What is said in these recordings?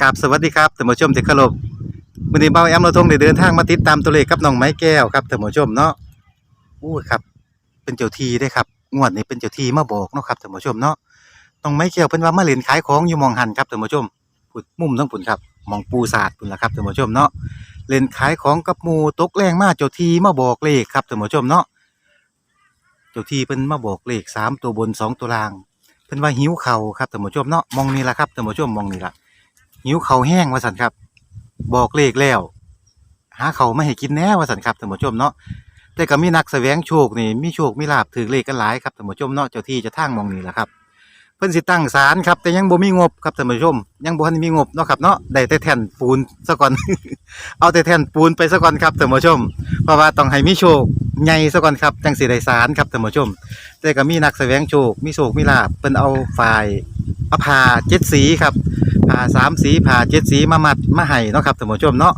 กราบสวัสดีครับท่านผู้ชมที่เคารพวันนี้เบาแอมเราทงได้เดินทางมาติดตามตัวเลขกับน้องไม้แก้วครับท่านผู้ชมเนาะอู้ครับ เป็นเจ้าทีได้ครับงวดนี้เป็นเจ้าทีมาบอกเนาะครับท่านผู้ชมเนาะน้องไม้แก้วเพิ่นว่ามาเล่นขายของอยู่มองหันครับท่านผู้ชมพุ่นมุมทั้งปุ่นครับมองปูศาสตร์ปุ่นละครับท่านผู้ชมเนาะเล่นขายของกับมูตกแรงมาเจ้าทีมาบอกเลขครับท่านผู้ชมเนาะเจ้าทีเพิ่นมาบอกเลขสามตัวบนสองตัวล่างเพิ่นว่าหิวเข่าครับท่านผู้ชมเนาะมองนี่ละครับท่านผู้ชมมองนี่ละ หิวเข่าแห้งว่าสันครับ บอกเลขแล้ว หาเขาวมาให้กินแน่ว่าสันครับท่านผู้ชมเนาะแต่ก็มีนักแสวงโชคนี่มีโชคมีลาบถือเลขกันหลายครับท่านผู้ชมเนาะเจ้าที่จะทางมองนี่แหละครับ เพิ่นสิตั้งศาลครับ แต่ยังบ่มีงบครับท่านผู้ชม ยังบ่ทันมีงบเนาะครับเนาะได้แต่แท่นปูนซะก่อน เอาแต่แท่นปูนไปซะก่อนครับท่านผู้ชม เพราะว่าต้องให้มีโชคใหญ่ซะก่อนครับจังสิได้ศาลครับท่านผู้ชม แต่ก็มีนักแสวงโชคมีโชคมีลาบเพิ่นเอาฝ่ายอาผ้าเจ็ดสีครับาสามสีผ้าเจ็ดสีมามัดมาให้เนาะครับท่านผู้ชมเนาะ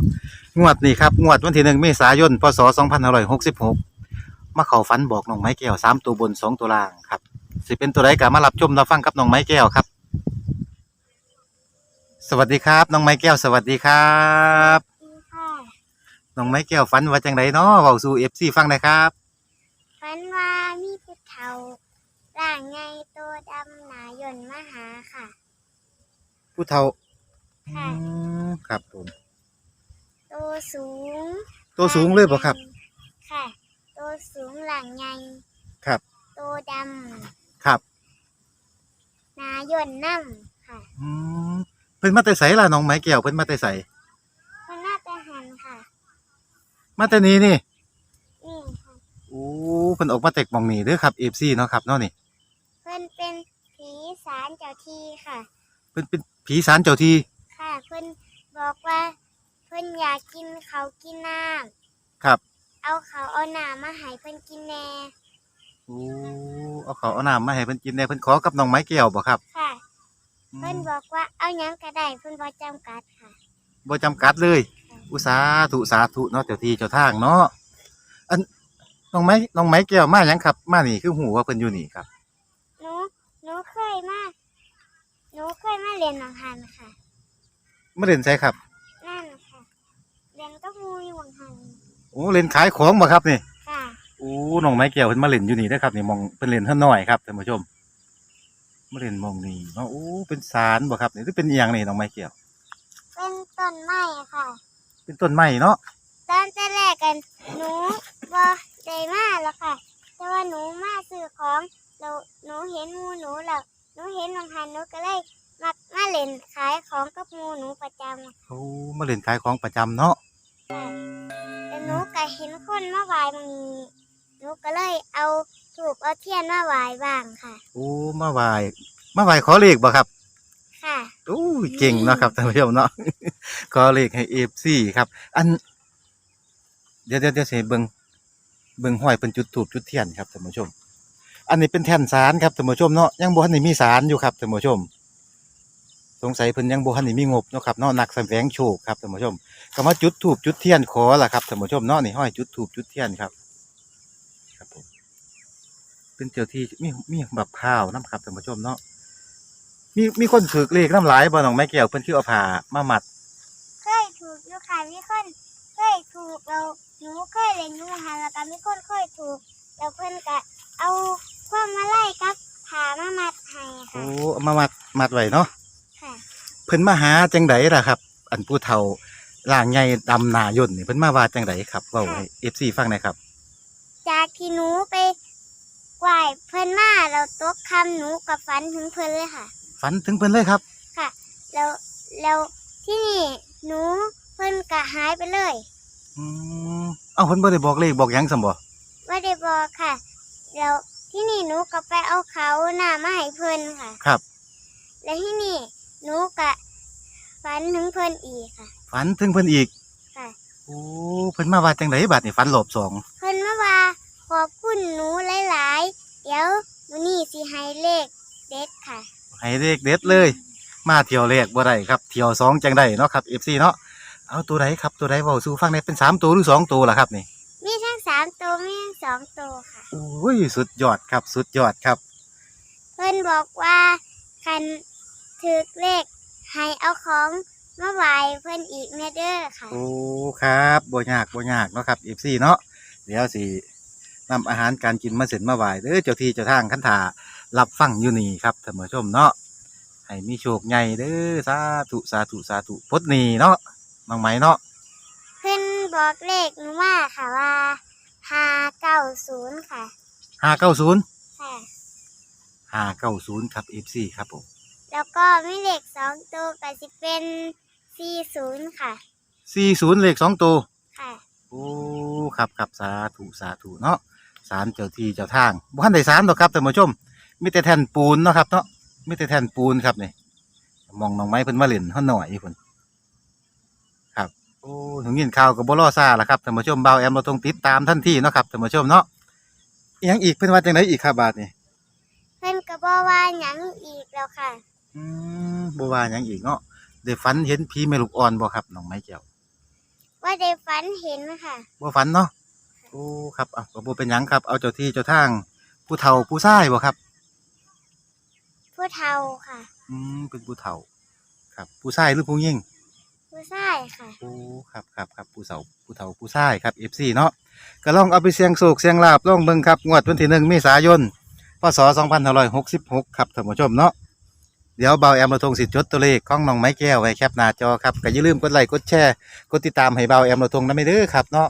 งวดนี้ครับงวดวันที่หนึ่งเมษายนพศสองพันห้าร้อยหกสิบหกมาเข้าฝันบอกน้องไม้แก้วสามตัวบนสองตัวล่างครับสิเป็นตัวใดก็มารับชมรับฟังกับน้องไม้แก้วครับ สวัสดีครับ น้องไม้แก้วสวัสดีครับค่ะน้องไม้แก้วฝันว่าจังไดเนาะเว้าสู่เอฟซีฟังหนะครับฝันว่ามีผู้เฒ่าร่างไงตัวดำหนายนมาหาค่ะ ผู้เฒ่าค่ะอืมครับผม ตัวสูงตัวสูงเลยบ่ครับ ค่ะ ตัวสูงหลังไงครับ ตัวดครับำหนายนน้ำค่ะอืมเพิ่นมาแต่ไสล่ะน้องไม้แก้วเพิ่นมาแต่ไสมันน่าจะหันค่ะ มาแต่นี้นี่นี่ค่ะ โอ้เพิ่นออกมาแตกหมองนี่เด้อครับ FC เนาะครับเนาะนี่ เพิ่นเป็นผีสารเจ้าที่ค่ะ เพิ่นเป็น ผีสารเจ้าที่ค่ะเพิ่นบอกว่าเพิ่นอยากกินเขาวกินน้ครับำเอาเขาวเอาหนามาให้เพิ่นกินแน่โอ้เอาข้าวเอาน้ำมาให้เพิ่นกินแหน่เพิ่นขอกับน้องไม้แก้วบ่ครับค่ะอืเพิ่นมบอกว่าเอาหยังก็ได้เพิ่นบ่จำกัดค่ะ บ่จำกัดเลย อุตสาธุสาธุเนาะเจ้าที่เจ้าทางเนาะอันน้องไม้น้องไม้แก้วมาหยังครับ มานี่คือหูว่าเพิ่นอยู่นี่ครับ หนูหนูเคยมาหนู เคยมาเรียนหนังหันค่ะมาเล่นไสครับนั่นค่ะเรียนก็มูอยู่หนังหันโอ้เล่นขายของบ่ครับนี่ค่ะโอ้น้องไม้แก้วเพิ่นมาเล่นอยู่นี่เด้อครับนี่มองเพิ่นเล่นเท่าน้อยครับท่านผู้ชมมาเล่นหมองนี่เนาะโอ้เป็นสารบ่ครับนี่หรือเป็นอีหยังนี่น้องไม้แก้วเป็นต้นไม้ค่ะ เป็นต้นไม้เนาะตอนแต่แรกกันหนูบ่ได้มาแล้วค่ะ แต่ว่าหนูมาซื้อของแล้วหนูเห็นหมูหนูแล้วหนูเห็นหนังหันหนูก็เลย มามาเล่นขายของกับหมูหนูประจำโอ้มาเล่นขายของประจำเนาะค่ะแต่หนูก็เห็นคนมาไหว้บางนี้หนูก็เลยเอาถูกเอาเทียนมาไหว้บ้างค่ะ โอ้มาไหว้มาไหว้ขอเลขบ่ครับค่ะ โอ้ยเก่งเนาะครับท่านผู้ชมเนาะ ขอเลขให้ FC ครับ อัน เดี๋ยวเดี๋ยวเดี๋ยวสิให้เบิ่งเบิ่งห้อยเป็นจุดถูกจุดเทียนครับท่านผู้ชม อันนี้เป็นแท่นสารครับท่านผู้ชมเนาะยังบ่ทันได้มีสารอยู่ครับท่านผู้ชม สงสัยเพิ่นยังบ่ทันได้มีงบเนาะครับเนาะนักแสวงโชคครับท่านผู้ชมก็มาจุดถูกจุดเทียนขอล่ะครับท่านผู้ชมเนาะนี่ห้อยจุดถูกจุดเทียนครับ ครับผมเป็นเจ้าที่มีมีแบบข้าวน้ำครับท่านผู้ชมเนาะมีมีคนถือเลขน้ำหลายบ่น้องไม้แก้วเพิ่นคือเอาผ้ามามัดเคยถูกอยู่ค่ะมีคนเคยถูกเราหนูเคยเล่นอยู่หันแล้วก็มีคนเคยถูกแล้วเพิ่นก็เอาพวกมาไล่กับผามามัดให้โอ้ค่ะเอามามัดมัดไว้เนาะค่ะ เพิ่นมาหาจังไดล่ะครับ อันผู้เฒ่าร่างใหญ่ดำหน้าย่นนี่เพิ่นมาว่าจังไดครับเว้าให้ FC ฟังหน่อยครับ จากที่หนูไปไหว้เพิ่นมาแล้วตกคำหนูกับฝันถึงเพิ่นเลยค่ะ ฝันถึงเพิ่นเลยครับ ค่ะ แล้วแล้วที่นี่หนูเพิ่นก็หายไปเลยอืมเอ้าเพิ่นบ่ได้บอกเลขบอกหยังซั่นบ่ไม่ได้บอกค่ะ แล้วที่นี่หนูก็ไปเอาเขาหน้ามาให้เพิ่นค่ะ ครับ แล้วที่นี่หนูก็ ฝันถึงเพิ่นอีกค่ะ ฝันถึงเพิ่นอีกค่ะ โอ้เพิ่นมาว่าจังไดบัดนี่ฝันรอบสองเพิ่นมาว่าขอบคุณหนูหลายๆ เดี๋ยวมื้อนี้สิให้เลขเด็ดค่ะ ให้เลขเด็ดเลย มาเที่ยวแรกบ่ได้ครับเที่ยวสองจังได้เนาะครับ FC เนาะเอาตัวใดครับตัวใดเว้าสู่ฟังได้เป็นสามตัวหรือสองตัวล่ะครับนี่มีทั้งสามตัวมีทั้งสองตัวค่ะ โอ้ยสุดยอดครับ สุดยอดครับ เพิ่นบอกว่าคันถือเลข ให้เอาของมาไหวเพิ่นอีกแม่เด้อค่ะโอ้ครับบ่ยากบ่ยากเนาะครับ FC เนาะเดี๋ยวสินำอาหารการกินมาเสร็จมาไหว้เด้อเจ้าที่เจ้าทางคันถารับฟังอยู่นี่ครับท่านผู้ชมเนาะให้มีโชคใหญ่เด้อสาธุสาธุสาธุพดหนี้เนาะน้องไหมเนาะเพิ่นบอกเลขหนูมาค่ะว่าห้าเก้าศูนย์ค่ะ590ค่ะ590ครับ FC ครับผม แล้วก็มีเลขสองตัวก็สิเป็นสี่ศูนย์ค่ะ40เลขสองตัว ค่ะ โอ้ครับครับสาธุสาธุเนาะสารเจ้าที่เจ้าทางบ่ทันได้สารดอกครับท่านผู้ชมมีแต่แท่นปูนเนาะครับเนาะมีแต่แท่นปูนครับนี่มองน้องไม้เพิ่นมาเล่นเฮาหน่อยเพิ่นครับโอ้ถึงยินข่าวก็บ่รอซ่าล่ะครับท่านผู้ชมเบาแอมเราต้องติดตามทันทีเนาะครับท่านผู้ชมเนาะอีหยังอีกเพิ่นว่าจังไดอีกครับบาดนี้เพิ่นก็บอกว่าหยังอีกแล้วค่ะ อืมบ่ว่าหยังอีกเนาะได้ฝันเห็นผีแม่ลูกอ่อนบ่ครับน้องไม้แก้วว่าได้ฝันเห็นค่ะ บ่ฝันเนาะโอ้ครับอะก็บ่เป็นหยังครับ เอาเจ้าที่เจ้าทาง ผู้เฒ่าผู้ชายบ่ครับ ผู้เฒ่าค่ะ อืมเป็นผู้เฒ่า ครับ ผู้ชายหรือผู้หญิง ผู้ชายค่ะ โอ้ครับครับครับผู้เฒ่าผู้เฒ่าผู้ชายครับ FC เนาะก็ลองเอาไปเสี่ยงโศกเสี่ยงลาบลองเบิ่งครับงวดวันที่หนึ่งเมษายนพศ2566ครับท่านผู้ชมเนาะ เดี๋ยวเบาแอมมาทงสิจดตัวเลขของน้องไม้แก้วไว้แคปหน้าจอครับก็อย่าลืมกดไลค์กดแชร์กดติดตามให้เบาแอมมาทงนะไม่เด้อครับเนาะ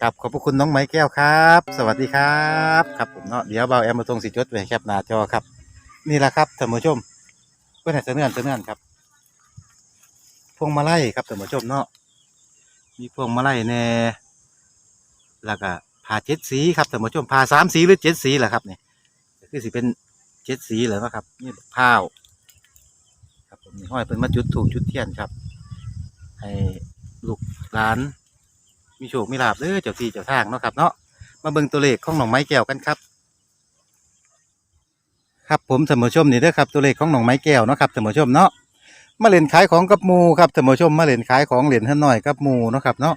กับขอบพระคุณน้องไม้แก้วครับ สวัสดีครับครับผมเนาะเดี๋ยวเบาแอมมาทงสิจดไว้แคปหน้าจอครับ นี่แหละครับท่านผู้ชมเพื่อนเสนอนเสนอนครับพวงมาลัยครับท่านผู้ชมเนาะมีพวงมาลัยแน่แล้วก็ผ่าเจ็ดสีครับท่านผู้ชมผ่าสามสีหรือเจ็ดสีแหละครับเนี่ยคือสิเป็น เจ็ดสีเหรอเนะครับ นี่ผ้าวครับผมมีห้อยเป็นมาจุดถูกจุดเทียนครับ ให้ลูกหลาน มีโชคมีลาบเด้อเจ้าที่เจ้าทางเนาะครับ เนาะมาเบิ่งตัวเลขของหนองไม้แก้วกันครับครับผมท่านผู้ชมนี่เด้อครับตัวเลขของหนองไม้แก้วเนาะครับท่านผู้ชมเนาะมาเล่นขายของกับมูครับท่านผู้ชมมาเล่นขายของเหรียญเท่าน้อยกับมูเนาะครับเนาะ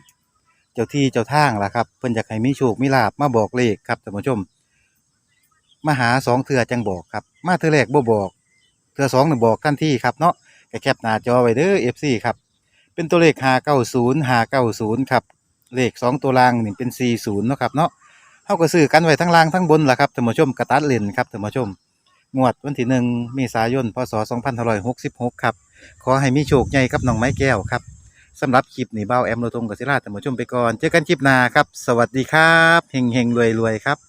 เจ้าที่เจ้าทางล่ะครับเพิ่นอยากให้มีโชคมีลาบมาบอกเลขครับท่านผู้ชม มาหาสองเทือจังบอกครับ มาเทือแรกบ่บอกเทือสองหนึ่งบอกทันทีครับเนาะแคปหน้าจอไว้เด้อ FC ครับ เป็นตัวเลข590 590ครับ เลขสองตัวล่างนี่เป็น40เนาะครับเนาะเฮาก็ซื้อกันไว้ทั้งล่างทั้งบนล่ะครับท่านผู้ชมกระตัดเล่นครับท่านผู้ชม งวดวันที่หนึ่งเมษายนพศ2566ครับ ขอให้มีโชคใหญ่กับน้องไม้แก้วครับสำหรับคลิปนี้เบ้าแอมโรทงกับศิลาท่านผู้ชมไปก่อน เจอกันคลิปหน้าครับ สวัสดีครับเฮงเฮงรวยรวยครับ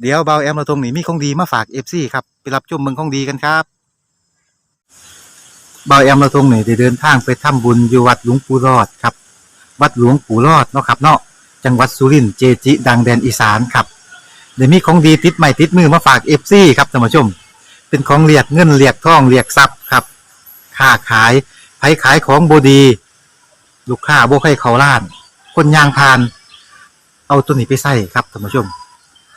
เดี๋ยวเบ้าแอมโรทงนี่มีของดีมาฝากเอฟซีครับไปรับชมเมืองของดีกันครับเบ้าแอมโรทงนี่ได้เดินทางไปทำบุญอยู่วัดหลวงปู่รอดครับ วัดหลวงปู่รอดเนาะครับเนาะจังหวัดสุรินทร์เจจิ ดังแดนอีสานครับเดี๋ยวมีของดีติดใหม่ติดมือมาฝากเอฟซีครับท่านผู้ชม เป็นของเรียกเงินเรียกทองเรียกทรัพย์ครับค้าขายไผขายของบดี ลูกค้าโบให้เขาล้าน คนยางพาน เอาตัวนี้ไปใส่ครับท่านผู้ชม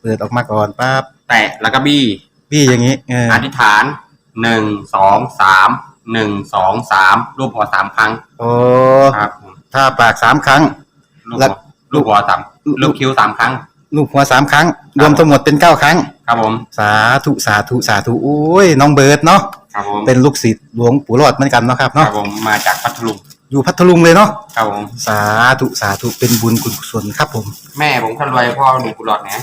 เปิดออกมาก่อนปั๊บแตะแล้วก็บี้พี่อย่างนี้เอออธิษฐานหนึ่งสองสามหนึ่งสองสามรูปหัวสามครั้งโอ้ครับผมถ้าปากสามครั้งลูกแล้หัววลูกหัวสามลูกคิ้วสามครั้ง ลูกหัวสามครั้ง รวมทั้งหมดเป็นเก้าครั้ง ครับผมสาธุสาธุสาธุโอ้ยน้องเบิร์ดเนาะครับผมเป็นลูกศิษย์หลวงปู่รอดเหมือนกันเนาะครับครัเนาะบผมมาจากพัทลุงอยู่พัทลุงเลยเนาะครับผมสาธุสาธุเป็นบุญกุศลครับผม แม่ผมคนรวยพ่อหนุ่มกุหลาบนะ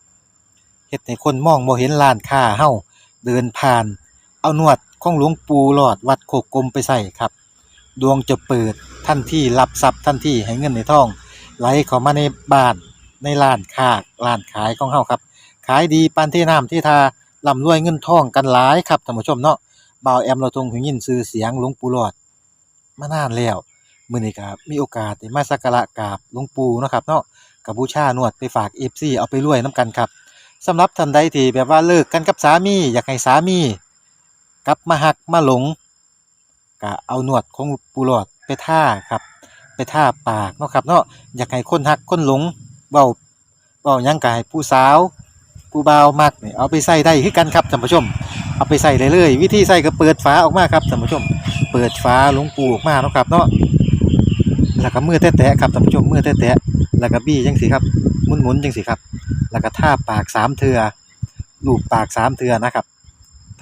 เฮ็ดให้คนมองบ่เห็นร้านค้าเฮาเดินผ่าน เอานวดของหลวงปู่หลอดวัดโคกกลมไปใส่ครับ ดวงจะเปิดทันที่รับทรัพย์ทันที่ให้เงินในท้อง ไหลเข้ามาในบ้านในร้านค้าร้านขายของเฮาครับ ขายดีปานที่น้ำที่ทาร่ำรวยเงินทองกันหลายครับท่านผู้ชมเนาะบ่าวแอมเราทงหูยินชื่อเสียงหลวงปู่หลอดมานานแล้วมื้อนี้ก็มีโอกาสได้มาสักการะกราบหลวงปู่เนาะครับเนาะกับบูชานวดไปฝาก FC เอาไปรวยนํกันครับ สำหรับท่านใดที่แบบว่าเลิกกันกับสามีอยากให้สามีกลับมาหักมาหลงก็เอาหนวดของปูหลอดไปท่าครับ ไปท่าปากเนาะครับเนาะอยากให้คนหักคนหลงเบาเบายังกายผู้สาวผู้เบามักเนี่ยเอาไปใส่ได้คือกันครับท่านผู้ชม เอาไปใส่ได้เลยวิธีใส่ก็เปิดฝาออกมาครับท่านผู้ชม เปิดฝาหลวงปูออกมาเนาะครับเนาะแล้วก็มือแตะๆครับท่านผู้ชมมือแตะๆแล้วก็บี้จังสิครับหมุนๆจังสิครับ แล้วก็ท่าปากสามเทือลูบปากสามเทือนะครับ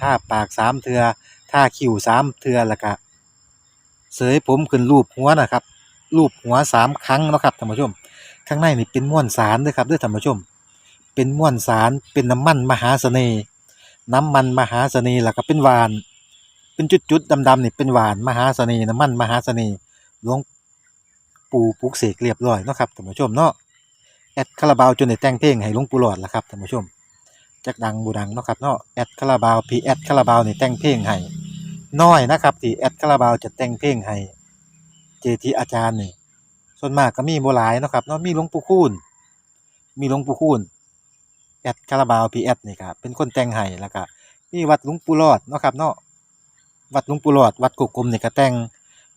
ท่าปากสามเทือท่าคิ้วสามเทือแล้วก็เสยผมขึ้นรูปหัวนะครับรูปหัวสามครั้งนะครับท่านผู้ชม ข้างในนี่เป็นม้วนสารด้วยครับด้วยท่านผู้ชม เป็นม้วนสารเป็นน้ำมันมหาเสน่ห์น้ำมันมหาเสน่ห์แล้วก็เป็นหวาน เป็นจุดๆดำๆนี่เป็นหวานมหาเสน่ห์น้ำมันมหาเสน่ห์หลวงปู่ปุกเสกเรียบร้อยนะครับท่านผู้ชมเนาะ ดคาราบาวจนได้แต่งเพลงให้หลวงปู่หลอดละครับท่านผู้ชมจักดังบูดังเนาะครับเนาะแอดคาราบาวพีแอดคาราบาวนี่แต่งเพลงให้น้อยนะครับที่แอดคาราบาวจะแต่งเพลงให้เจทีอาจารย์นี่ส่วนมากก็มีบ่หลายเนาะครับเนาะมีหลวงปู่คูณมีหลวงปู่คูณแอดคาราบาวพีแอดนี่ครับเป็นคนแต่งให้แล้วก็มีวัดหลวงปู่รอดเนาะครับเนาะวัดหลวงปู่รอดวัดกุกกลมนี่ก็แต่ง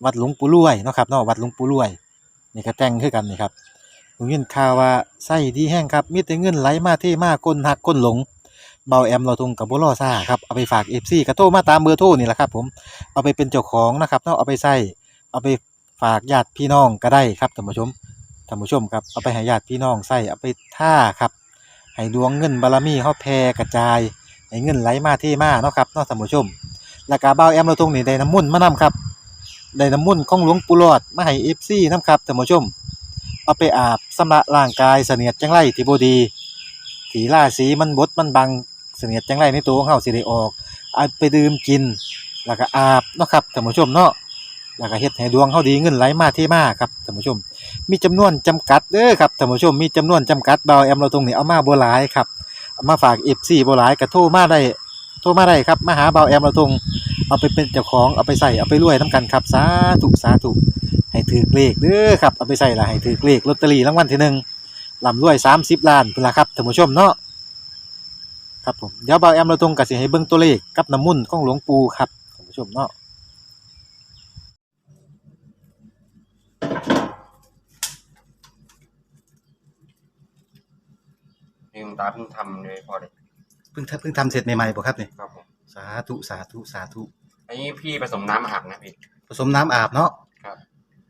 วัดหลวงปู่รวยเนาะครับเนาะวัดหลวงปู่รวยนี่ก็แต่งคือกันนี่ครับ ผมยินข่าวว่าไส้ดีแห้งครับ มีแต่เงินไหลมาเทมาก้นหักก้นหลงเบาแอมเราทงกับบุรอซ่าครับเอาไปฝากเอฟซีกระโทรมาตามเบอร์โทรนี่แหละครับ ผมเอาไปเป็นเจ้าของนะครับเนาะเอาไปใส่เอาไปฝากญาติพี่น้องก็ได้ครับท่านผู้ชมท่านผู้ชมครับเอาไปให้ญาติพี่น้องใส่เอาไปท่าครับให้ดวงเงินบารมีเฮาแผ่กระจายให้เงินไหลมาเทมาเนาะครับเนาะท่านผู้ชมแล้วก็เบาแอมเราทงนี่ได้น้ำมุ่นมานํครับได้น้ำมุ่นของหลวงปู่หลอดมาให้เอฟซีนํครับท่านผู้ชม เอาไปอาบสำระร่างกายเสนียดจังไรที่บ่ดีถีล่าสีมันบดมันบังเสนียดจังไรในตัวของเฮาสิได้ออกเอาไปดื่มกิน แล้วก็อาบเนาะครับท่านผู้ชมเนาะแล้วก็เฮ็ดให้ดวงเฮาดีเงินไหลมาเทมาครับท่านผู้ชม มีจำนวนจำกัดเด้อครับท่านผู้ชมมีจำนวนจำกัดเบาแอมเราตรงนี้เอามาบ่หลายครับเอามาฝาก FC บ่หลายก็โทรมาได้โทรมาได้ครับมาหาเบาแอมเราตรงเอาไปเป็นเจ้าของเอาไปใส่เอาไปรวยนํกันครับสาธุสาธุ ให้ถือเลขเด้อครับเอาไปใส่ละให้ถือเลขลอตเตอรี่รางวัลที่หนึ่งลำรวย30ล้านพุ่นละครับท่านผู้ชมเนาะครับผมเดี๋ยวเบาแอมเราตรงกับสิให้เบิ่งตัวเลขกับน้ำมุ่นต์ของหลวงปู่ครับท่านผู้ชมเนาะนี่คุณตาเพิ่งทำเลยพอเลยเพิ่งเพิ่งทำเสร็จใหม่ๆบ่ครับนี่ครับผมสาธุสาธุสาธุอันนี้พี่ผสมน้ำอาบนะพี่ผสมน้ำอาบเนาะครับ